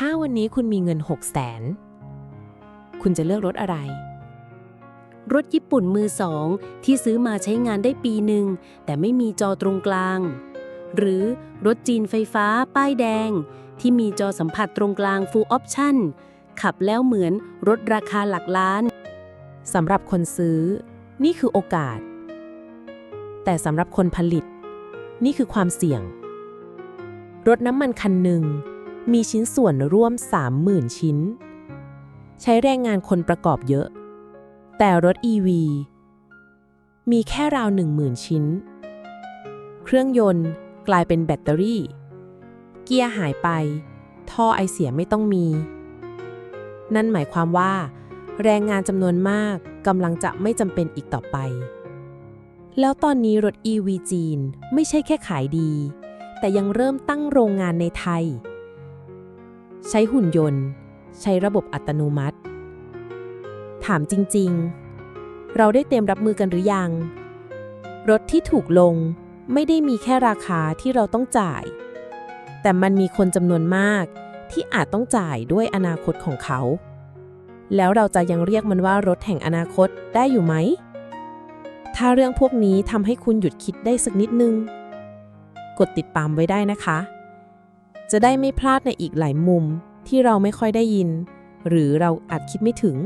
ถ้าวันนี้คุณมีเงิน 6 0 0 0 0 0คุณจะเลือกรถอะไร รถญี่ปุ่นมือสอง ที่ซื้อมาใช้งานได้ปีหนึ่ง แต่ไม่มีจอตรงกลาง หรือรถจีนไฟฟ้าป้ายแดง ที่มีจอสัมผัสตรงกลาง Full Option ขับแล้วเหมือนรถราคาหลักล้านสำหรับคนซื้อ นี่คือโอกาส แต่สำหรับคนผลิต นี่คือความเสี่ยง รถน้ำมันคันหนึ่ง มีชิ้นส่วนร่วม 30,000 ชิ้น ใช้แรงงานคนประกอบเยอะ แต่รถ EV มีแค่ราว 10,000 ชิ้น เครื่องยนต์กลายเป็นแบตเตอรี่ เกียร์หายไป ท่อไอเสียไม่ต้องมี นั่นหมายความว่า แรงงานจำนวนมากกำลังจะไม่จำเป็นอีกต่อไป แล้วตอนนี้รถ EV จีนไม่ใช่แค่ขายดี แต่ยังเริ่มตั้งโรงงานในไทย ใช้หุ่นยนต์ ใช้ระบบอัตโนมัติ ถามจริงๆ เราได้เตรียมรับมือกันหรือยัง รถที่ถูกลงไม่ได้มีแค่ราคาที่เราต้องจ่าย แต่มันมีคนจำนวนมากที่อาจต้องจ่ายด้วยอนาคตของเขา แล้วเราจะยังเรียกมันว่ารถแห่งอนาคตได้อยู่ไหม ถ้าเรื่องพวกนี้ทำให้คุณหยุดคิดได้สักนิดนึง กดติดตามไว้ได้นะคะ จะได้ไม่พลาดในอีกหลายมุมที่เราไม่ค่อยได้ยิน หรือเราอาจคิดไม่ถึง